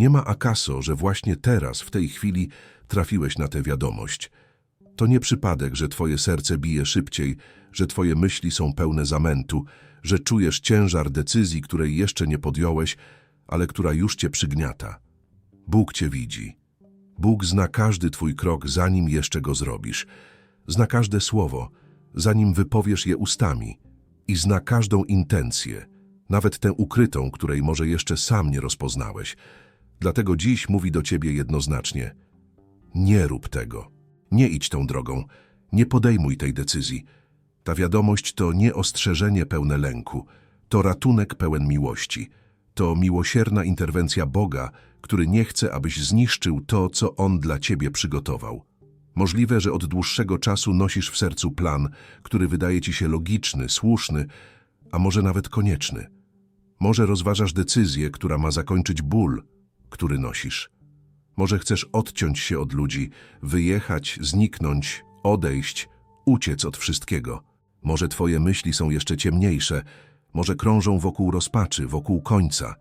Nie ma akaso, że właśnie teraz, w tej chwili, trafiłeś na tę wiadomość. To nie przypadek, że twoje serce bije szybciej, że twoje myśli są pełne zamętu, że czujesz ciężar decyzji, której jeszcze nie podjąłeś, ale która już cię przygniata. Bóg cię widzi. Bóg zna każdy twój krok, zanim jeszcze go zrobisz. Zna każde słowo, zanim wypowiesz je ustami. I zna każdą intencję, nawet tę ukrytą, której może jeszcze sam nie rozpoznałeś. Dlatego dziś mówi do ciebie jednoznacznie. Nie rób tego. Nie idź tą drogą. Nie podejmuj tej decyzji. Ta wiadomość to nie ostrzeżenie pełne lęku. To ratunek pełen miłości. To miłosierna interwencja Boga, który nie chce, abyś zniszczył to, co On dla ciebie przygotował. Możliwe, że od dłuższego czasu nosisz w sercu plan, który wydaje ci się logiczny, słuszny, a może nawet konieczny. Może rozważasz decyzję, która ma zakończyć ból, który nosisz. Może chcesz odciąć się od ludzi, wyjechać, zniknąć, odejść, uciec od wszystkiego. Może twoje myśli są jeszcze ciemniejsze, może krążą wokół rozpaczy, wokół końca.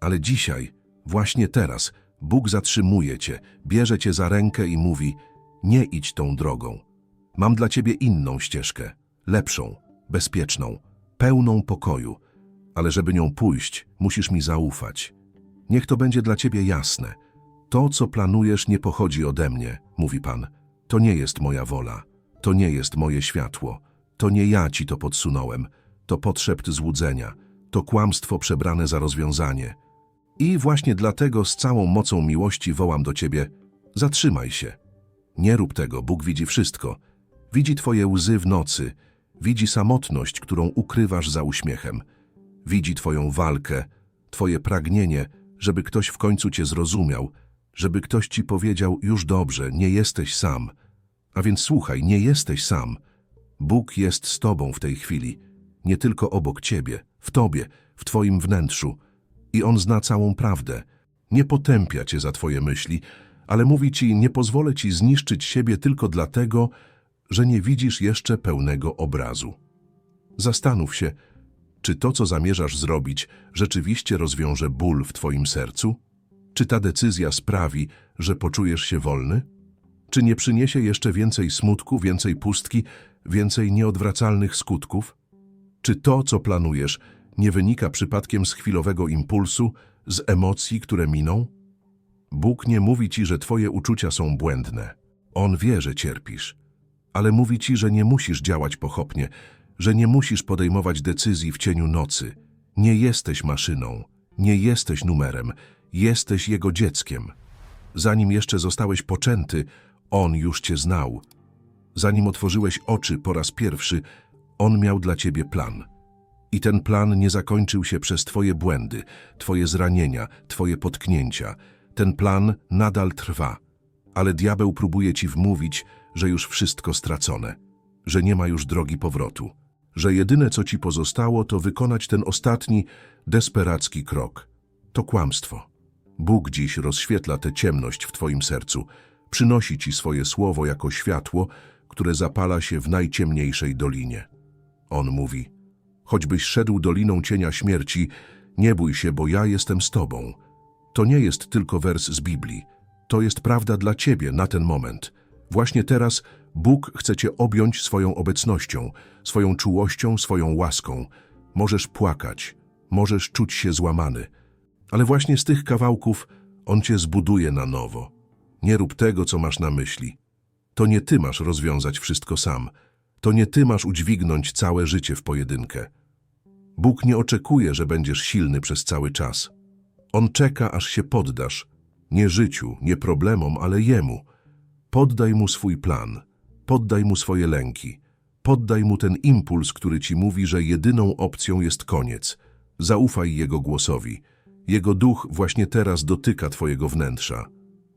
Ale dzisiaj, właśnie teraz, Bóg zatrzymuje cię, bierze cię za rękę i mówi: Nie idź tą drogą. Mam dla ciebie inną ścieżkę, lepszą, bezpieczną, pełną pokoju, ale żeby nią pójść, musisz mi zaufać. Niech to będzie dla ciebie jasne. To, co planujesz, nie pochodzi ode mnie, mówi Pan. To nie jest moja wola, to nie jest moje światło, to nie ja ci to podsunąłem, to podszept złudzenia, to kłamstwo przebrane za rozwiązanie. I właśnie dlatego z całą mocą miłości wołam do ciebie: zatrzymaj się. Nie rób tego, Bóg widzi wszystko. Widzi twoje łzy w nocy, widzi samotność, którą ukrywasz za uśmiechem. Widzi twoją walkę, twoje pragnienie, żeby ktoś w końcu cię zrozumiał, żeby ktoś ci powiedział: Już dobrze, nie jesteś sam. A więc słuchaj, nie jesteś sam. Bóg jest z tobą w tej chwili, nie tylko obok ciebie, w tobie, w twoim wnętrzu. I on zna całą prawdę. Nie potępia cię za twoje myśli, ale mówi ci: Nie pozwolę ci zniszczyć siebie tylko dlatego, że nie widzisz jeszcze pełnego obrazu. Zastanów się, czy to, co zamierzasz zrobić, rzeczywiście rozwiąże ból w twoim sercu? Czy ta decyzja sprawi, że poczujesz się wolny? Czy nie przyniesie jeszcze więcej smutku, więcej pustki, więcej nieodwracalnych skutków? Czy to, co planujesz, nie wynika przypadkiem z chwilowego impulsu, z emocji, które miną? Bóg nie mówi ci, że twoje uczucia są błędne. On wie, że cierpisz. Ale mówi ci, że nie musisz działać pochopnie, że nie musisz podejmować decyzji w cieniu nocy. Nie jesteś maszyną, nie jesteś numerem, jesteś Jego dzieckiem. Zanim jeszcze zostałeś poczęty, On już cię znał. Zanim otworzyłeś oczy po raz pierwszy, On miał dla ciebie plan. I ten plan nie zakończył się przez twoje błędy, twoje zranienia, twoje potknięcia. Ten plan nadal trwa, ale diabeł próbuje ci wmówić, że już wszystko stracone, że nie ma już drogi powrotu, że jedyne co ci pozostało to wykonać ten ostatni, desperacki krok. To kłamstwo. Bóg dziś rozświetla tę ciemność w twoim sercu, przynosi ci swoje słowo jako światło, które zapala się w najciemniejszej dolinie. On mówi, choćbyś szedł doliną cienia śmierci, nie bój się, bo ja jestem z tobą. To nie jest tylko wers z Biblii. To jest prawda dla ciebie na ten moment. Właśnie teraz Bóg chce cię objąć swoją obecnością, swoją czułością, swoją łaską. Możesz płakać, możesz czuć się złamany, ale właśnie z tych kawałków On cię zbuduje na nowo. Nie rób tego, co masz na myśli. To nie ty masz rozwiązać wszystko sam. To nie ty masz udźwignąć całe życie w pojedynkę. Bóg nie oczekuje, że będziesz silny przez cały czas. On czeka, aż się poddasz. Nie życiu, nie problemom, ale Jemu. Poddaj Mu swój plan. Poddaj Mu swoje lęki. Poddaj Mu ten impuls, który Ci mówi, że jedyną opcją jest koniec. Zaufaj Jego głosowi. Jego duch właśnie teraz dotyka Twojego wnętrza.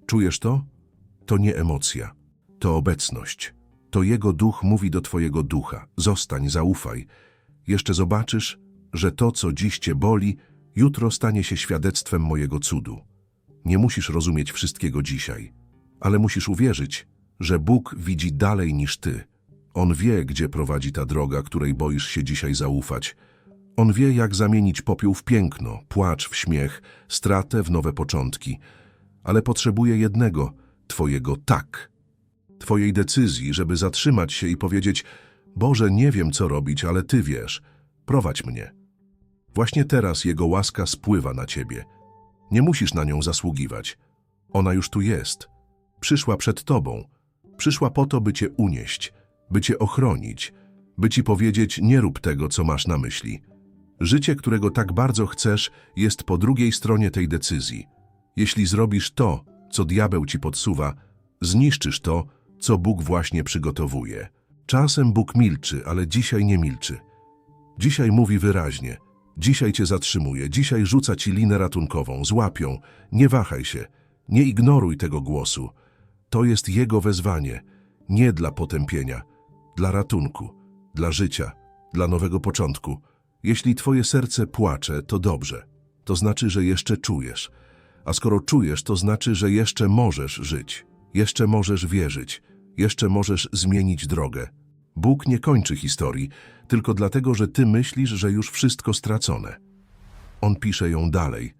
Czujesz to? To nie emocja. To obecność. To Jego duch mówi do Twojego ducha. Zostań, zaufaj. Jeszcze zobaczysz, że to, co dziś Cię boli, jutro stanie się świadectwem mojego cudu. Nie musisz rozumieć wszystkiego dzisiaj, ale musisz uwierzyć, że Bóg widzi dalej niż Ty. On wie, gdzie prowadzi ta droga, której boisz się dzisiaj zaufać. On wie, jak zamienić popiół w piękno, płacz w śmiech, stratę w nowe początki. Ale potrzebuje jednego, twojego tak. Twojej decyzji, żeby zatrzymać się i powiedzieć Boże, nie wiem, co robić, ale Ty wiesz. Prowadź mnie. Właśnie teraz Jego łaska spływa na Ciebie. Nie musisz na nią zasługiwać. Ona już tu jest. Przyszła przed Tobą. Przyszła po to, by Cię unieść, by Cię ochronić, by Ci powiedzieć, nie rób tego, co masz na myśli. Życie, którego tak bardzo chcesz, jest po drugiej stronie tej decyzji. Jeśli zrobisz to, co diabeł Ci podsuwa, zniszczysz to, co Bóg właśnie przygotowuje. Czasem Bóg milczy, ale dzisiaj nie milczy. Dzisiaj mówi wyraźnie. Dzisiaj Cię zatrzymuje, dzisiaj rzuca Ci linę ratunkową, złapią. Nie wahaj się, nie ignoruj tego głosu. To jest Jego wezwanie, nie dla potępienia, dla ratunku, dla życia, dla nowego początku. Jeśli Twoje serce płacze, to dobrze. To znaczy, że jeszcze czujesz. A skoro czujesz, to znaczy, że jeszcze możesz żyć. Jeszcze możesz wierzyć. Jeszcze możesz zmienić drogę. Bóg nie kończy historii, tylko dlatego, że Ty myślisz, że już wszystko stracone. On pisze ją dalej,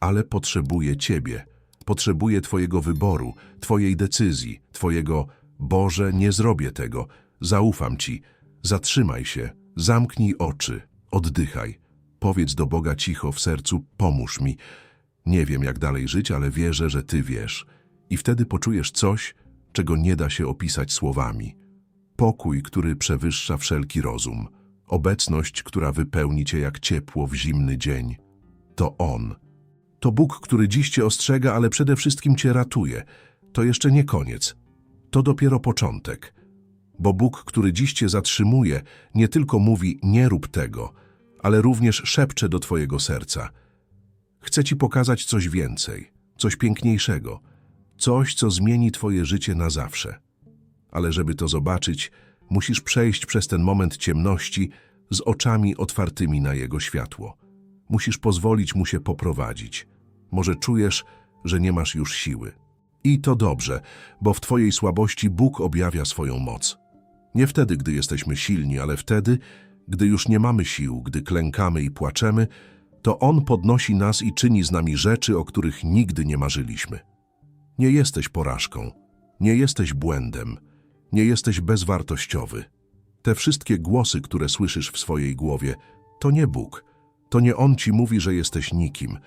ale potrzebuje Ciebie. Potrzebuje Twojego wyboru, Twojej decyzji, Twojego Boże, nie zrobię tego, zaufam Ci. Zatrzymaj się, zamknij oczy, oddychaj. Powiedz do Boga cicho w sercu, pomóż mi. Nie wiem, jak dalej żyć, ale wierzę, że Ty wiesz. I wtedy poczujesz coś, czego nie da się opisać słowami. Pokój, który przewyższa wszelki rozum. Obecność, która wypełni Cię jak ciepło w zimny dzień. To On. To Bóg, który dziś Cię ostrzega, ale przede wszystkim Cię ratuje. To jeszcze nie koniec. To dopiero początek. Bo Bóg, który dziś Cię zatrzymuje, nie tylko mówi nie rób tego, ale również szepcze do Twojego serca. Chce Ci pokazać coś więcej, coś piękniejszego, coś, co zmieni Twoje życie na zawsze. Ale żeby to zobaczyć, musisz przejść przez ten moment ciemności z oczami otwartymi na Jego światło. Musisz pozwolić Mu się poprowadzić. Może czujesz, że nie masz już siły. I to dobrze, bo w Twojej słabości Bóg objawia swoją moc. Nie wtedy, gdy jesteśmy silni, ale wtedy, gdy już nie mamy sił, gdy klękamy i płaczemy, to On podnosi nas i czyni z nami rzeczy, o których nigdy nie marzyliśmy. Nie jesteś porażką, nie jesteś błędem, nie jesteś bezwartościowy. Te wszystkie głosy, które słyszysz w swojej głowie, to nie Bóg. To nie On ci mówi, że jesteś nikim.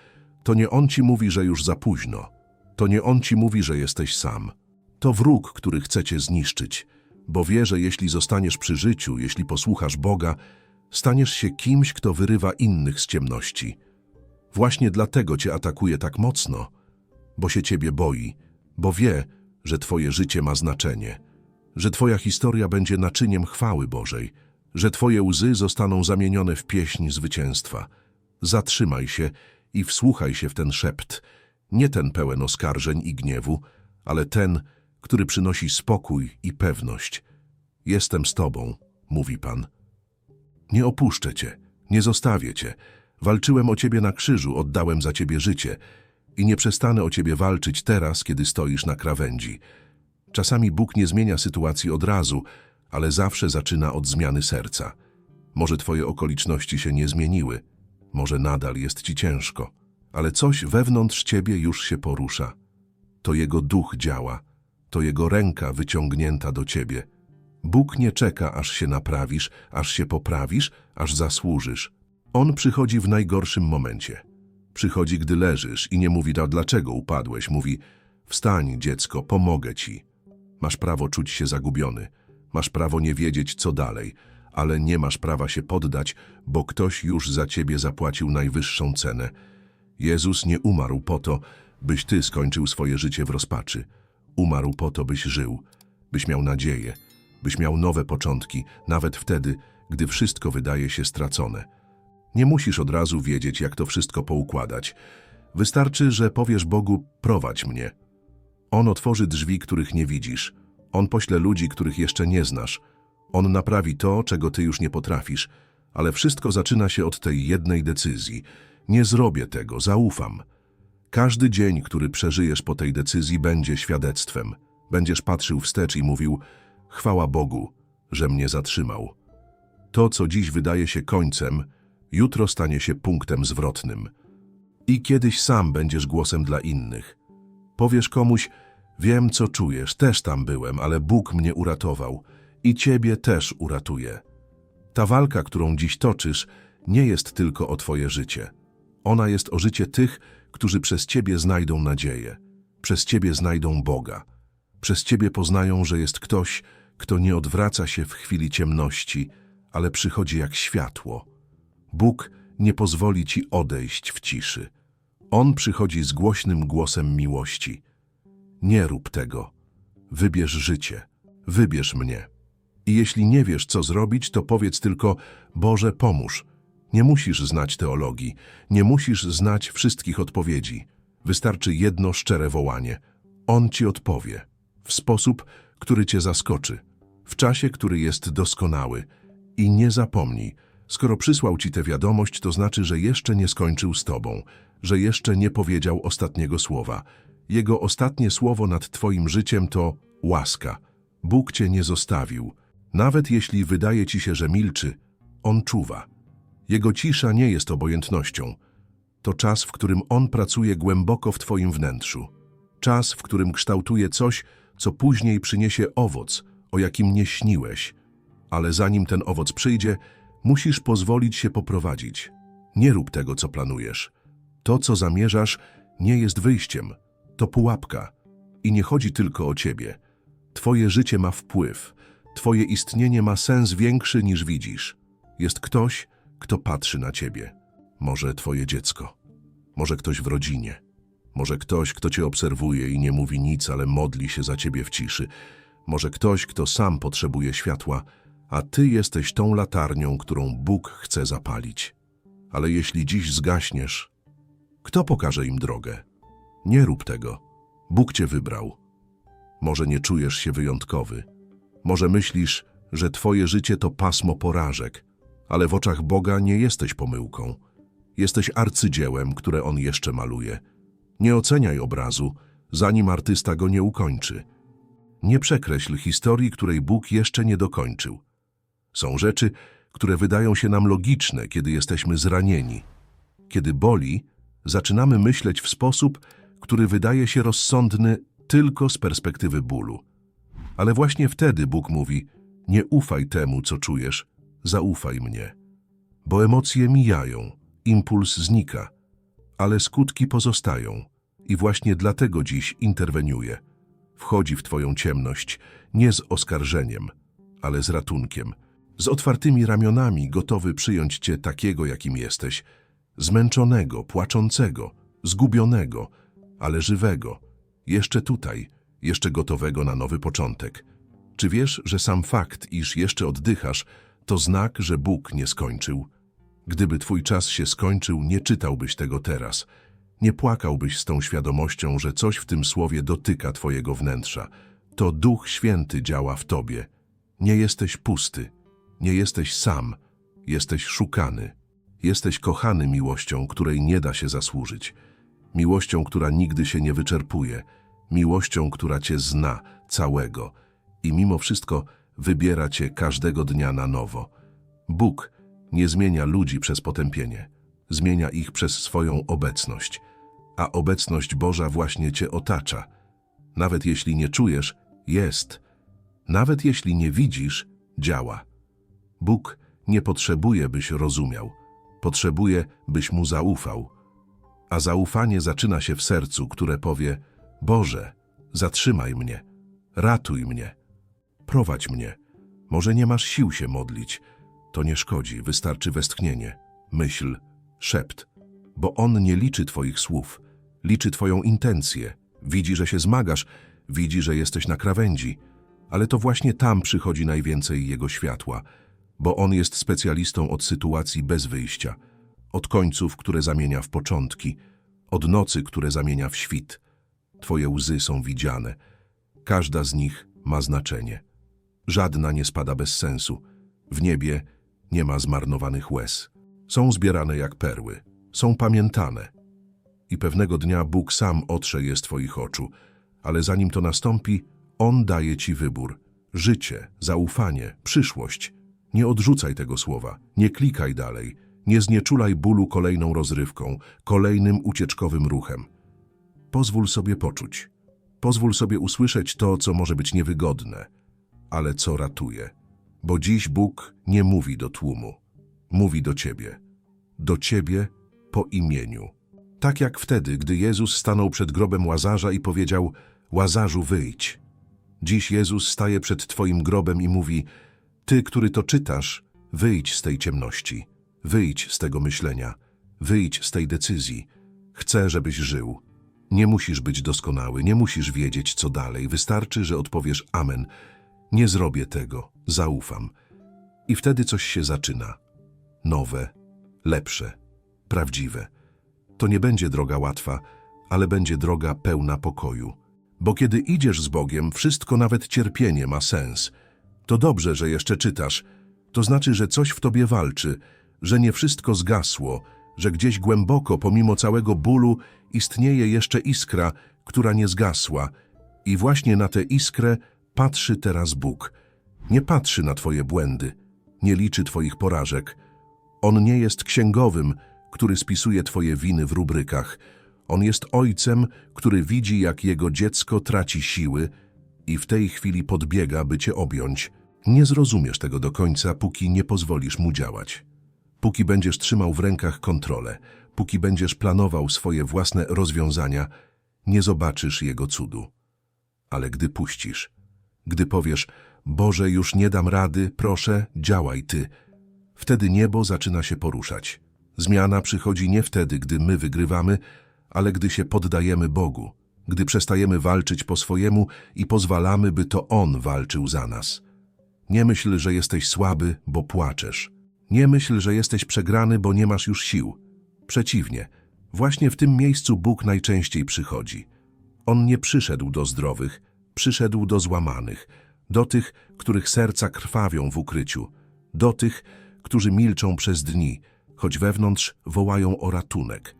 To nie On ci mówi, że już za późno. To nie On ci mówi, że jesteś sam. To wróg, który chce cię zniszczyć, bo wie, że jeśli zostaniesz przy życiu, jeśli posłuchasz Boga, staniesz się kimś, kto wyrywa innych z ciemności. Właśnie dlatego cię atakuje tak mocno, bo się ciebie boi, bo wie, że twoje życie ma znaczenie, że twoja historia będzie naczyniem chwały Bożej, że twoje łzy zostaną zamienione w pieśń zwycięstwa. Zatrzymaj się i wsłuchaj się w ten szept, nie ten pełen oskarżeń i gniewu, ale ten, który przynosi spokój i pewność. Jestem z tobą, mówi Pan. Nie opuszczę cię, nie zostawię cię. Walczyłem o ciebie na krzyżu, oddałem za ciebie życie i nie przestanę o ciebie walczyć teraz, kiedy stoisz na krawędzi. Czasami Bóg nie zmienia sytuacji od razu, ale zawsze zaczyna od zmiany serca. Może twoje okoliczności się nie zmieniły, może nadal jest ci ciężko, ale coś wewnątrz ciebie już się porusza. To Jego duch działa, to Jego ręka wyciągnięta do ciebie. Bóg nie czeka, aż się naprawisz, aż się poprawisz, aż zasłużysz. On przychodzi w najgorszym momencie. Przychodzi, gdy leżysz i nie mówi, dlaczego upadłeś. Mówi, wstań, dziecko, pomogę ci. Masz prawo czuć się zagubiony. Masz prawo nie wiedzieć, co dalej, ale nie masz prawa się poddać, bo ktoś już za ciebie zapłacił najwyższą cenę. Jezus nie umarł po to, byś ty skończył swoje życie w rozpaczy. Umarł po to, byś żył, byś miał nadzieję, byś miał nowe początki, nawet wtedy, gdy wszystko wydaje się stracone. Nie musisz od razu wiedzieć, jak to wszystko poukładać. Wystarczy, że powiesz Bogu, prowadź mnie. On otworzy drzwi, których nie widzisz. On pośle ludzi, których jeszcze nie znasz. On naprawi to, czego ty już nie potrafisz. Ale wszystko zaczyna się od tej jednej decyzji. Nie zrobię tego, zaufam. Każdy dzień, który przeżyjesz po tej decyzji, będzie świadectwem. Będziesz patrzył wstecz i mówił: Chwała Bogu, że mnie zatrzymał. To, co dziś wydaje się końcem, Jutro stanie się punktem zwrotnym. I kiedyś sam będziesz głosem dla innych. Powiesz komuś, wiem co czujesz, też tam byłem, ale Bóg mnie uratował i ciebie też uratuje. Ta walka, którą dziś toczysz, nie jest tylko o twoje życie. Ona jest o życie tych, którzy przez ciebie znajdą nadzieję, przez ciebie znajdą Boga, przez ciebie poznają, że jest ktoś, kto nie odwraca się w chwili ciemności, ale przychodzi jak światło. Bóg nie pozwoli ci odejść w ciszy. On przychodzi z głośnym głosem miłości. Nie rób tego. Wybierz życie. Wybierz mnie. I jeśli nie wiesz, co zrobić, to powiedz tylko, Boże, pomóż. Nie musisz znać teologii, nie musisz znać wszystkich odpowiedzi. Wystarczy jedno szczere wołanie. On ci odpowie. W sposób, który cię zaskoczy. W czasie, który jest doskonały. I nie zapomnij, skoro przysłał ci tę wiadomość, to znaczy, że jeszcze nie skończył z tobą, że jeszcze nie powiedział ostatniego słowa. Jego ostatnie słowo nad twoim życiem to łaska. Bóg cię nie zostawił. Nawet jeśli wydaje ci się, że milczy, On czuwa. Jego cisza nie jest obojętnością. To czas, w którym On pracuje głęboko w twoim wnętrzu. Czas, w którym kształtuje coś, co później przyniesie owoc, o jakim nie śniłeś. Ale zanim ten owoc przyjdzie, musisz pozwolić się poprowadzić. Nie rób tego, co planujesz. To, co zamierzasz, nie jest wyjściem. To pułapka. I nie chodzi tylko o ciebie. Twoje życie ma wpływ. Twoje istnienie ma sens większy niż widzisz. Jest ktoś, kto patrzy na ciebie. Może twoje dziecko. Może ktoś w rodzinie. Może ktoś, kto cię obserwuje i nie mówi nic, ale modli się za ciebie w ciszy. Może ktoś, kto sam potrzebuje światła, a ty jesteś tą latarnią, którą Bóg chce zapalić. Ale jeśli dziś zgaśniesz, kto pokaże im drogę? Nie rób tego. Bóg cię wybrał. Może nie czujesz się wyjątkowy. Może myślisz, że twoje życie to pasmo porażek, ale w oczach Boga nie jesteś pomyłką. Jesteś arcydziełem, które On jeszcze maluje. Nie oceniaj obrazu, zanim artysta go nie ukończy. Nie przekreśl historii, której Bóg jeszcze nie dokończył. Są rzeczy, które wydają się nam logiczne, kiedy jesteśmy zranieni. Kiedy boli, zaczynamy myśleć w sposób, który wydaje się rozsądny tylko z perspektywy bólu. Ale właśnie wtedy Bóg mówi: Nie ufaj temu, co czujesz, zaufaj mnie. Bo emocje mijają, impuls znika, ale skutki pozostają. I właśnie dlatego dziś interweniuje. Wchodzi w Twoją ciemność nie z oskarżeniem, ale z ratunkiem, z otwartymi ramionami, gotowy przyjąć Cię takiego, jakim jesteś, zmęczonego, płaczącego, zgubionego, ale żywego, jeszcze tutaj, jeszcze gotowego na nowy początek. Czy wiesz, że sam fakt, iż jeszcze oddychasz, to znak, że Bóg nie skończył? Gdyby twój czas się skończył, nie czytałbyś tego teraz. Nie płakałbyś z tą świadomością, że coś w tym słowie dotyka twojego wnętrza. To Duch Święty działa w tobie. Nie jesteś pusty. Nie jesteś sam. Jesteś szukany. Jesteś kochany miłością, której nie da się zasłużyć. Miłością, która nigdy się nie wyczerpuje. Miłością, która cię zna całego i mimo wszystko wybiera cię każdego dnia na nowo. Bóg nie zmienia ludzi przez potępienie, zmienia ich przez swoją obecność, a obecność Boża właśnie cię otacza. Nawet jeśli nie czujesz, jest. Nawet jeśli nie widzisz, działa. Bóg nie potrzebuje, byś rozumiał. Potrzebuje, byś Mu zaufał. A zaufanie zaczyna się w sercu, które powie Boże, zatrzymaj mnie, ratuj mnie, prowadź mnie. Może nie masz sił się modlić, to nie szkodzi, wystarczy westchnienie, myśl, szept, bo On nie liczy Twoich słów, liczy Twoją intencję, widzi, że się zmagasz, widzi, że jesteś na krawędzi, ale to właśnie tam przychodzi najwięcej Jego światła, bo On jest specjalistą od sytuacji bez wyjścia, od końców, które zamienia w początki, od nocy, które zamienia w świt. Twoje łzy są widziane. Każda z nich ma znaczenie. Żadna nie spada bez sensu. W niebie nie ma zmarnowanych łez. Są zbierane jak perły. Są pamiętane. I pewnego dnia Bóg sam otrze je z Twoich oczu, ale zanim to nastąpi, On daje Ci wybór. Życie, zaufanie, przyszłość. Nie odrzucaj tego słowa, nie klikaj dalej, Nie znieczulaj bólu kolejną rozrywką, kolejnym ucieczkowym ruchem. Pozwól sobie poczuć. Pozwól sobie usłyszeć to, co może być niewygodne, ale co ratuje. Bo dziś Bóg nie mówi do tłumu. Mówi do ciebie. Do ciebie po imieniu. Tak jak wtedy, gdy Jezus stanął przed grobem Łazarza i powiedział: Łazarzu, wyjdź. Dziś Jezus staje przed Twoim grobem i mówi: Ty, który to czytasz, wyjdź z tej ciemności, wyjdź z tego myślenia, wyjdź z tej decyzji. Chcę, żebyś żył. Nie musisz być doskonały, nie musisz wiedzieć, co dalej. Wystarczy, że odpowiesz Amen. Nie zrobię tego, zaufam. I wtedy coś się zaczyna. Nowe, lepsze, prawdziwe. To nie będzie droga łatwa, ale będzie droga pełna pokoju. Bo kiedy idziesz z Bogiem, wszystko, nawet cierpienie, ma sens. To dobrze, że jeszcze czytasz. To znaczy, że coś w tobie walczy, że nie wszystko zgasło, że gdzieś głęboko, pomimo całego bólu, istnieje jeszcze iskra, która nie zgasła. I właśnie na tę iskrę patrzy teraz Bóg. Nie patrzy na twoje błędy, nie liczy twoich porażek. On nie jest księgowym, który spisuje twoje winy w rubrykach. On jest ojcem, który widzi, jak jego dziecko traci siły i w tej chwili podbiega, by cię objąć. Nie zrozumiesz tego do końca, póki nie pozwolisz mu działać. Póki będziesz trzymał w rękach kontrolę, póki będziesz planował swoje własne rozwiązania, nie zobaczysz jego cudu. Ale gdy puścisz, gdy powiesz, Boże, już nie dam rady, proszę, działaj Ty, wtedy niebo zaczyna się poruszać. Zmiana przychodzi nie wtedy, gdy my wygrywamy, ale gdy się poddajemy Bogu, gdy przestajemy walczyć po swojemu i pozwalamy, by to On walczył za nas. Nie myśl, że jesteś słaby, bo płaczesz. Nie myśl, że jesteś przegrany, bo nie masz już sił. Przeciwnie, właśnie w tym miejscu Bóg najczęściej przychodzi. On nie przyszedł do zdrowych, przyszedł do złamanych, do tych, których serca krwawią w ukryciu, do tych, którzy milczą przez dni, choć wewnątrz wołają o ratunek.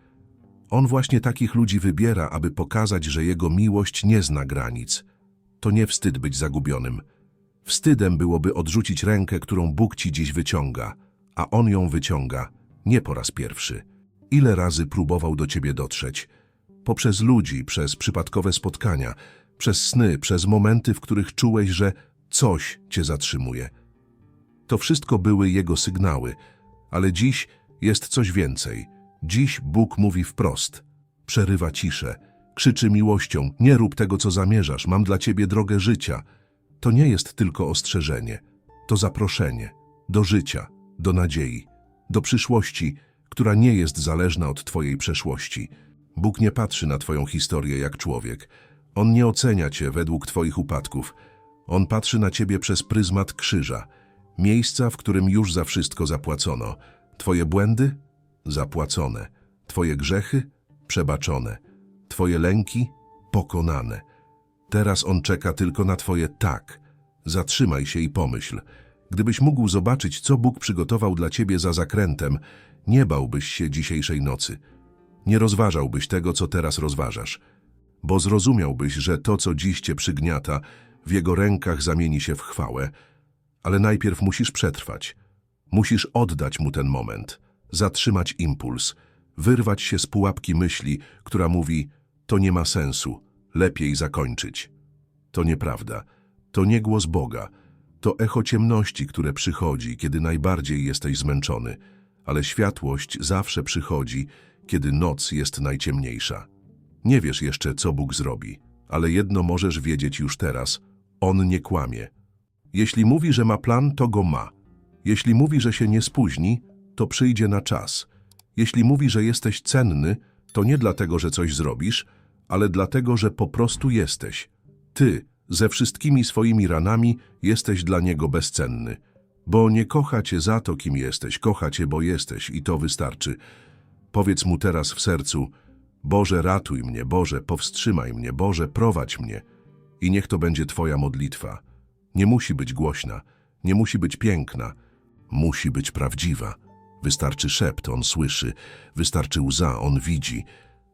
On właśnie takich ludzi wybiera, aby pokazać, że Jego miłość nie zna granic. To nie wstyd być zagubionym. Wstydem byłoby odrzucić rękę, którą Bóg ci dziś wyciąga, a On ją wyciąga, nie po raz pierwszy. Ile razy próbował do ciebie dotrzeć? Poprzez ludzi, przez przypadkowe spotkania, przez sny, przez momenty, w których czułeś, że coś cię zatrzymuje. To wszystko były Jego sygnały, ale dziś jest coś więcej. Dziś Bóg mówi wprost. Przerywa ciszę, krzyczy miłością, nie rób tego, co zamierzasz, mam dla ciebie drogę życia. To nie jest tylko ostrzeżenie, to zaproszenie do życia, do nadziei, do przyszłości, która nie jest zależna od twojej przeszłości. Bóg nie patrzy na twoją historię jak człowiek. On nie ocenia cię według twoich upadków. On patrzy na ciebie przez pryzmat krzyża, miejsca, w którym już za wszystko zapłacono. Twoje błędy? Zapłacone. Twoje grzechy? Przebaczone. Twoje lęki? Pokonane. Teraz on czeka tylko na twoje tak. Zatrzymaj się i pomyśl. Gdybyś mógł zobaczyć, co Bóg przygotował dla ciebie za zakrętem, nie bałbyś się dzisiejszej nocy. Nie rozważałbyś tego, co teraz rozważasz. Bo zrozumiałbyś, że to, co dziś cię przygniata, w jego rękach zamieni się w chwałę. Ale najpierw musisz przetrwać. Musisz oddać mu ten moment, zatrzymać impuls, wyrwać się z pułapki myśli, która mówi, to nie ma sensu, lepiej zakończyć. To nieprawda, to nie głos Boga, to echo ciemności, które przychodzi, kiedy najbardziej jesteś zmęczony, ale światłość zawsze przychodzi, kiedy noc jest najciemniejsza. Nie wiesz jeszcze, co Bóg zrobi, ale jedno możesz wiedzieć już teraz, On nie kłamie. Jeśli mówi, że ma plan, to go ma. Jeśli mówi, że się nie spóźni, to przyjdzie na czas. Jeśli mówi, że jesteś cenny, to nie dlatego, że coś zrobisz, ale dlatego, że po prostu jesteś. Ty, ze wszystkimi swoimi ranami, jesteś dla niego bezcenny. Bo nie kocha cię za to, kim jesteś, kocha cię, bo jesteś i to wystarczy. Powiedz mu teraz w sercu, Boże, ratuj mnie, Boże, powstrzymaj mnie, Boże, prowadź mnie. I niech to będzie Twoja modlitwa. Nie musi być głośna, nie musi być piękna, musi być prawdziwa. Wystarczy szept, on słyszy, wystarczy łza, on widzi,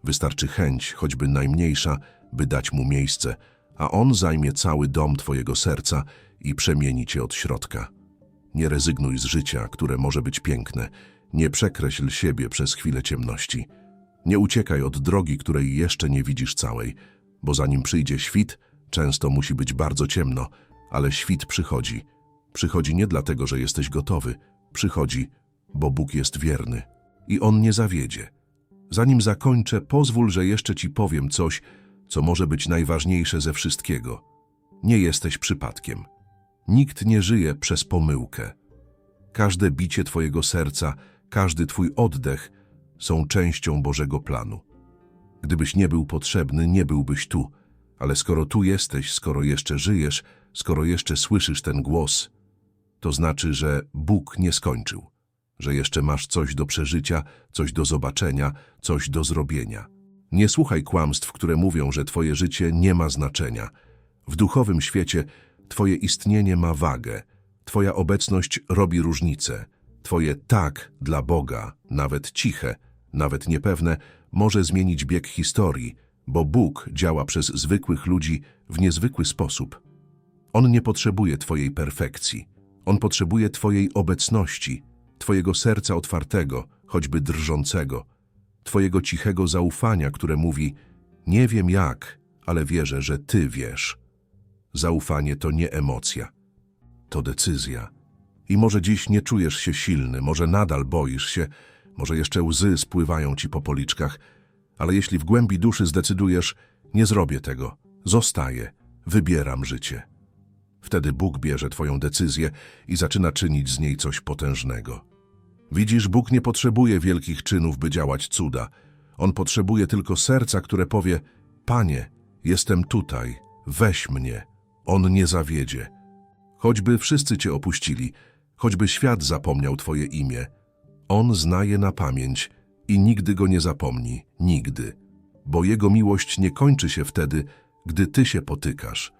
wystarczy chęć, choćby najmniejsza, by dać mu miejsce, a on zajmie cały dom twojego serca i przemieni cię od środka. Nie rezygnuj z życia, które może być piękne. Nie przekreśl siebie przez chwilę ciemności. Nie uciekaj od drogi, której jeszcze nie widzisz całej, bo zanim przyjdzie świt, często musi być bardzo ciemno, ale świt przychodzi. Przychodzi nie dlatego, że jesteś gotowy, przychodzi, bo Bóg jest wierny i On nie zawiedzie. Zanim zakończę, pozwól, że jeszcze Ci powiem coś, co może być najważniejsze ze wszystkiego. Nie jesteś przypadkiem. Nikt nie żyje przez pomyłkę. Każde bicie Twojego serca, każdy Twój oddech są częścią Bożego planu. Gdybyś nie był potrzebny, nie byłbyś tu, ale skoro tu jesteś, skoro jeszcze żyjesz, skoro jeszcze słyszysz ten głos, to znaczy, że Bóg nie skończył, że jeszcze masz coś do przeżycia, coś do zobaczenia, coś do zrobienia. Nie słuchaj kłamstw, które mówią, że Twoje życie nie ma znaczenia. W duchowym świecie Twoje istnienie ma wagę, Twoja obecność robi różnicę. Twoje tak dla Boga, nawet ciche, nawet niepewne, może zmienić bieg historii, bo Bóg działa przez zwykłych ludzi w niezwykły sposób. On nie potrzebuje Twojej perfekcji. On potrzebuje Twojej obecności, Twojego serca otwartego, choćby drżącego, Twojego cichego zaufania, które mówi: Nie wiem jak, ale wierzę, że Ty wiesz. Zaufanie to nie emocja, to decyzja. I może dziś nie czujesz się silny, może nadal boisz się, może jeszcze łzy spływają ci po policzkach, ale jeśli w głębi duszy zdecydujesz: Nie zrobię tego, zostaję, wybieram życie. Wtedy Bóg bierze Twoją decyzję i zaczyna czynić z niej coś potężnego. Widzisz, Bóg nie potrzebuje wielkich czynów, by działać cuda. On potrzebuje tylko serca, które powie: Panie, jestem tutaj, weź mnie. On nie zawiedzie. Choćby wszyscy Cię opuścili, choćby świat zapomniał Twoje imię, On zna je na pamięć i nigdy go nie zapomni, nigdy. Bo Jego miłość nie kończy się wtedy, gdy Ty się potykasz.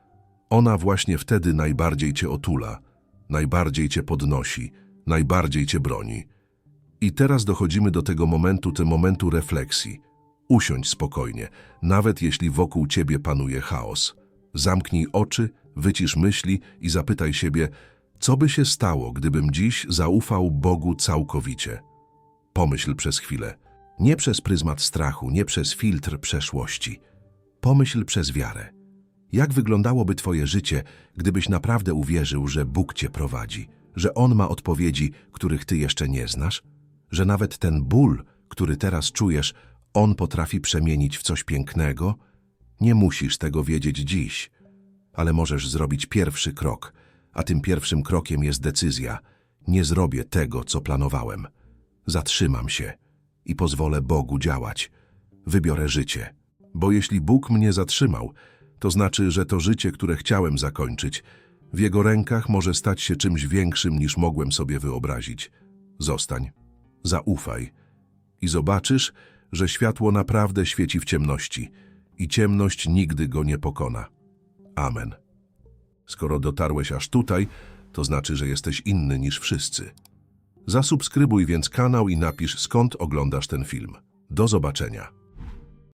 Ona właśnie wtedy najbardziej Cię otula, najbardziej Cię podnosi, najbardziej Cię broni. I teraz dochodzimy do tego momentu, tego momentu refleksji. Usiądź spokojnie, nawet jeśli wokół Ciebie panuje chaos. Zamknij oczy, wycisz myśli i zapytaj siebie, co by się stało, gdybym dziś zaufał Bogu całkowicie? Pomyśl przez chwilę. Nie przez pryzmat strachu, nie przez filtr przeszłości. Pomyśl przez wiarę. Jak wyglądałoby Twoje życie, gdybyś naprawdę uwierzył, że Bóg Cię prowadzi, że On ma odpowiedzi, których Ty jeszcze nie znasz, że nawet ten ból, który teraz czujesz, On potrafi przemienić w coś pięknego? Nie musisz tego wiedzieć dziś, ale możesz zrobić pierwszy krok, a tym pierwszym krokiem jest decyzja: nie zrobię tego, co planowałem. Zatrzymam się i pozwolę Bogu działać. Wybiorę życie, bo jeśli Bóg mnie zatrzymał, to znaczy, że to życie, które chciałem zakończyć, w Jego rękach może stać się czymś większym niż mogłem sobie wyobrazić. Zostań, zaufaj i zobaczysz, że światło naprawdę świeci w ciemności i ciemność nigdy go nie pokona. Amen. Skoro dotarłeś aż tutaj, to znaczy, że jesteś inny niż wszyscy. Zasubskrybuj więc kanał i napisz skąd oglądasz ten film. Do zobaczenia.